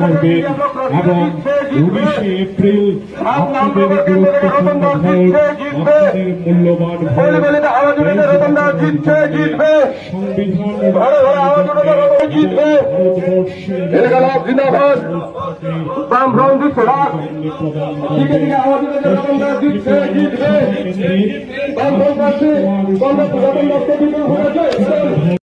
করবেন এবং উনিশে এপ্রিল আপনাদের গুরুত্বপূর্ণ আপনাদের মূল্যবান সংবিধান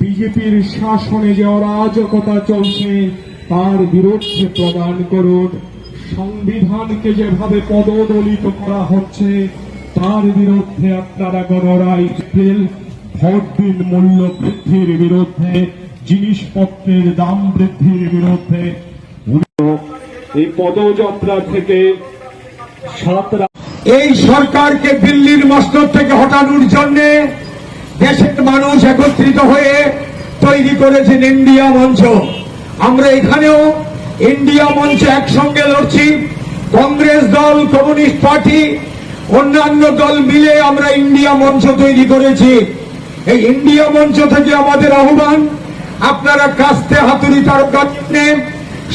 বিজেপির শাসনে যে অরাজকতা চলছে, তার বিরুদ্ধে প্রদান করুন। সংবিধানকে যেভাবে পদদলিত করা হচ্ছে, তার বিরুদ্ধে আপনারা গণরাই ভোট দিন মূল্য বৃদ্ধির বিরুদ্ধে, জিনিসপত্রের দাম বৃদ্ধির বিরুদ্ধে। এই পদযাত্রা থেকে সাতরা এই সরকারকে দিল্লির মস্তক থেকে হটানোর জন্য দেশের মানুষ একত্রিত হয়ে তৈরি করেছেন ইন্ডিয়া মঞ্চ। আমরা এখানেও ইন্ডিয়া মঞ্চ একসঙ্গে লড়ছি। কংগ্রেস দল, কমিউনিস্ট পার্টি, অন্যান্য দল মিলে আমরা ইন্ডিয়া মঞ্চ তৈরি করেছি। এই ইন্ডিয়া মঞ্চ থেকে আমাদের আহ্বান, আপনারা কাস্তে হাতুড়ি তারকা চিহ্নে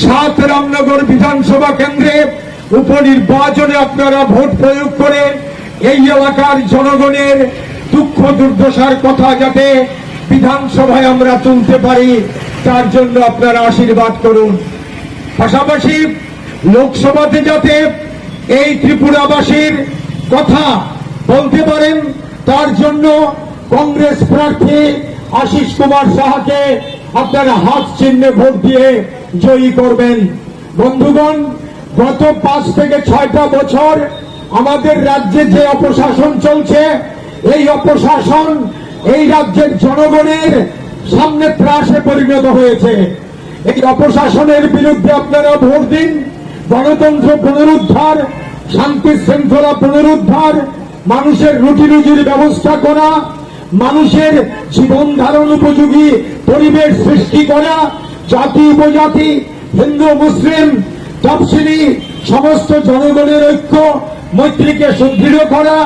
সাত রামনগর বিধানসভা কেন্দ্রে উপনির্বাচনে আপনারা ভোট প্রয়োগ করে এই এলাকার জনগণের দুঃখ দুর্দশার কথা যাতে বিধানসভায় আমরা তুলতে পারি, তার জন্য আপনারা আশীর্বাদ করুন। পাশাপাশি লোকসভাতে যাতে এই ত্রিপুরাবাসীর কথা বলতে পারেন, তার জন্য কংগ্রেস প্রার্থী আশিস কুমার সাহাকে আপনারা হাত চিহ্নে ভোট দিয়ে জয়ী করবেন। বন্ধুগণ, গত পাঁচ থেকে ছয়টা বছর আমাদের রাজ্যে যে অপশাসন চলছে এই অপশাসন এই রাজ্যের জনগণের সামনে ত্রাসে পরিণত হয়েছে। এই অপশাসনের বিরুদ্ধে আপনারা ভোট দিন। গণতন্ত্র পুনরুদ্ধার, শান্তি শৃঙ্খলা পুনরুদ্ধার, মানুষের রুটি রুজির ব্যবস্থা করা, মানুষের জীবন ধারণ উপযোগী পরিবেশ সৃষ্টি করা, জাতি উপজাতি, হিন্দু, মুসলিম, তফসিলি, সমস্ত জনগণের ঐক্য, মৈত্রীকে সুদৃঢ় করা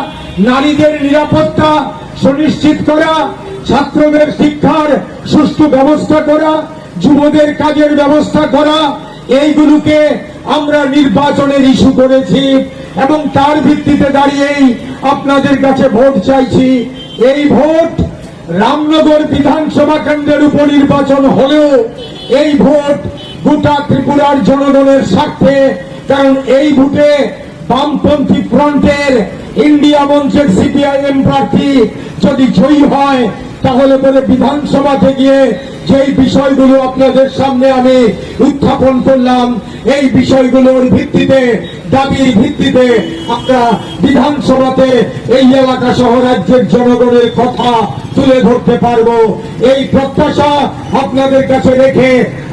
নারীদের নিরাপত্তা সুনিশ্চিত করা, ছাত্রদের শিক্ষার সুষ্ঠু ব্যবস্থা করা, যুবদের কাজের ব্যবস্থা করা, এইগুলোকে আমরা নির্বাচনের ইস্যু করেছি এবং তার ভিত্তিতে দাঁড়িয়েই আপনাদের কাছে ভোট চাইছি। এই ভোট রামনগর বিধানসভা কেন্দ্রের উপনির্বাচন হলেও এই ভোট গোটা ত্রিপুরার জনগণের স্বার্থে, কারণ এই ভোটে বামপন্থী ফ্রন্টের ইন্ডিয়া মঞ্চের সিপিআইএম প্রার্থী যদি জয়ী হয়, তাহলে পরে বিধানসভাতে গিয়ে যেই বিষয়গুলো আপনাদের সামনে আমি উত্থাপন করলাম, এই বিষয়গুলোর ভিত্তিতে, দাবির ভিত্তিতে আমরা বিধানসভাতে এই এলাকা সহ রাজ্যের জনগণের কথা তুলে ধরতে পারব। এই প্রত্যাশা আপনাদের কাছে রেখে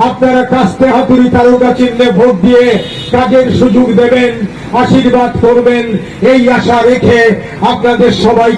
আপনারা কাস্তে হাতুড়ি তারকা চিহ্নে ভোট দিয়ে কাজের সুযোগ দেবেন আশীর্বাদ করবেন এই আশা রেখে আপনাদের সবাই